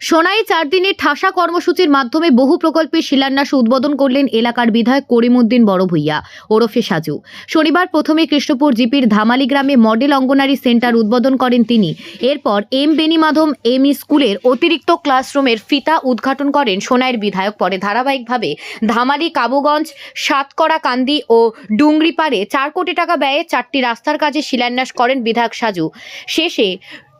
সোনাই চার দিনের ঠাসা কর্মসূচির মাধ্যমে বহু প্রকল্পের শিলান্যাস উদ্বোধন করলেন এলাকার বিধায়ক করিমউদ্দিন বড় ভূঁইয়া ওরফে সাজু। শনিবার প্রথমে কৃষ্ণপুর জিপির ধামালি গ্রামে মডেল অঙ্গনারী সেন্টার উদ্বোধন করেন তিনি। এরপর এম বেনিমাধম এম ই স্কুলের অতিরিক্ত ক্লাসরুমের ফিতা উদ্ঘাটন করেন সোনাইয়ের বিধায়ক। পরে ধারাবাহিকভাবে ধামালি, কাবুগঞ্জ, সাতকড়া, কান্দি ও ডুংরিপাড়ে চার কোটি টাকা ব্যয়ে চারটি রাস্তার কাজে শিলান্যাস করেন বিধায়ক সাজু। শেষে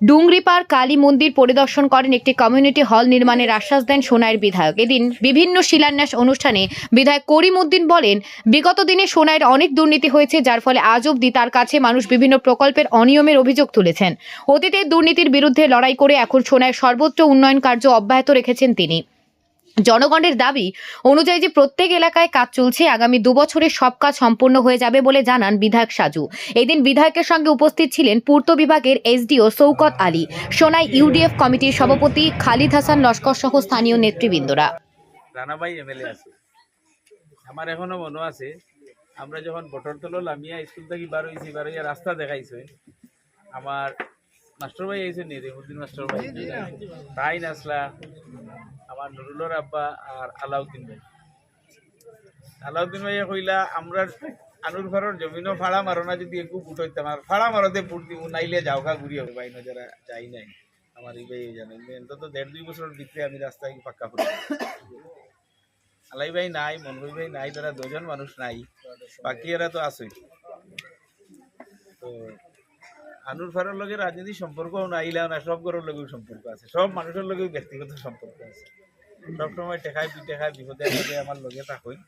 ডুংরিপাড় কালী মন্দির পরিদর্শন করেন একটি কমিউনিটি হল নির্মাণের আশ্বাস দেন সোনাইয়ের বিধায়ক। এদিন বিভিন্ন শিলান্যাস অনুষ্ঠানে বিধায়ক করিম উদ্দিন বলেন, বিগত দিনে সোনাইয়ের অনেক দুর্নীতি হয়েছে, যার ফলে আজ অবধি তার কাছে মানুষ বিভিন্ন প্রকল্পের অনিয়মের অভিযোগ তুলেছেন। অতীতের দুর্নীতির বিরুদ্ধে লড়াই করে এখন সোনায় সর্বোচ্চ উন্নয়ন কার্য অব্যাহত রেখেছেন তিনি। জনগণের দাবি অনুযায়ী যে প্রত্যেক এলাকায় কাজ চলছে, আগামী দুবছরে সব কাজ সম্পূর্ণ হয়ে যাবে বলে জানান বিধায়ক সাজু। এদিন বিধায়কের সঙ্গে উপস্থিত ছিলেন পূর্ত বিভাগের এসডিও সৌকত আলী, সোনাই ইউডিএফ কমিটির সভাপতি খালিদ হাসান লস্কর সহ স্থানীয় নেতৃবৃন্দরা। আমার এখনও মনে আছে, আমরা যখন লামিয়া স্কুল থেকে বার হয়েছি বার হইয়া রাস্তা দেখাইছে, আমার আইছে নি রেহুদ্দিন তাই নাসলা আমার নুরুলর আব্বা আর আলাউদ্দিন ভাই। আলাউদ্দিন ভাইয়া কইলা আমরা আনুর ঘরের জমিনও ফাড়া মারো না, যদি একটু ফুট হইতাম। আর ফাড়া মারতে ফুট দিব নাইলে যাওকা ঘুরি হবে বাইন যারা যাই নাই। আমার এই ভাই জানেন অন্তত দেড় দুই বছরের ভিতরে আমি রাস্তায় পাক্কা করি। আলাই ভাই নাই মনভই ভাই নাই, তারা দুজন মানুষ নাই। বাকি এরা তো আছেই তো আনুর ফারের লগে রাজনীতি সম্পর্ক নাইলেও না সব ঘরের লগেও সম্পর্ক আছে। সব মানুষের লগেও ব্যক্তিগত সম্পর্ক আছে। সবসময় টেকায় বিটেকায় বিপদে আপদে আমার লগে থাকই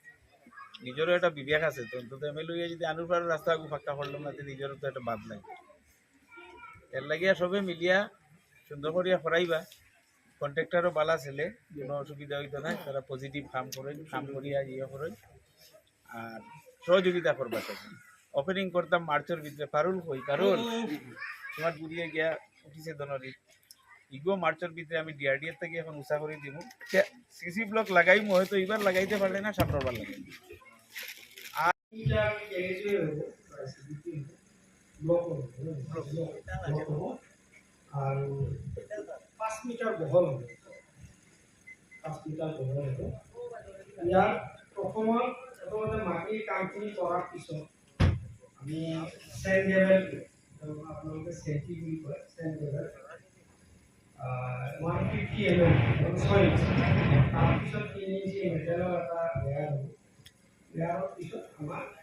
নিজেরও একটা বিবেক আছে তো অন্তত এম লইয়া যদি আনুর ফারের রাস্তা আগু ফাঁকা করলাম না নিজেরও তো একটা বাদ নাই। এর লাগিয়া সবে মিলিয়া সুন্দর করিয়া ফরাইবা কন্ট্রাক্টরও বালা ছেলে কোনো অসুবিধা হইতো না তারা পজিটিভ কাম করেন কাম করিয়া ইয়ে করেন আর সহযোগিতা করবা তাকে। ওপেনিং করতাম মার্চের ভিতরে পারুল কই পারুল তোমার গুড়িয়ে গিয়া উঠিছে দনরি ইগো মার্চের ভিতরে আমি ডিআরডিএর থেকে এখন উষা করে দিব। সিসি ব্লক লাগাইমু হয়তো এবার লাগাইতে পারলে না সামনের বার লাগাই আর পাঁচ মিটাৰ বহল। হ'ব পাঁচ মিটাৰ বহল। হ'ব ইয়াত প্ৰথমত প্ৰথমতে মাটিৰ কামখিনি কৰাৰ পিছত আমি চেণ্ড লেভেল আপোনালোকে চেণ্টি বুলি কয় চেণ্ড किए लोग उसको आप ईश्वर के लिए लगातार गया हूँ गया हूँ ईश्वर हमारा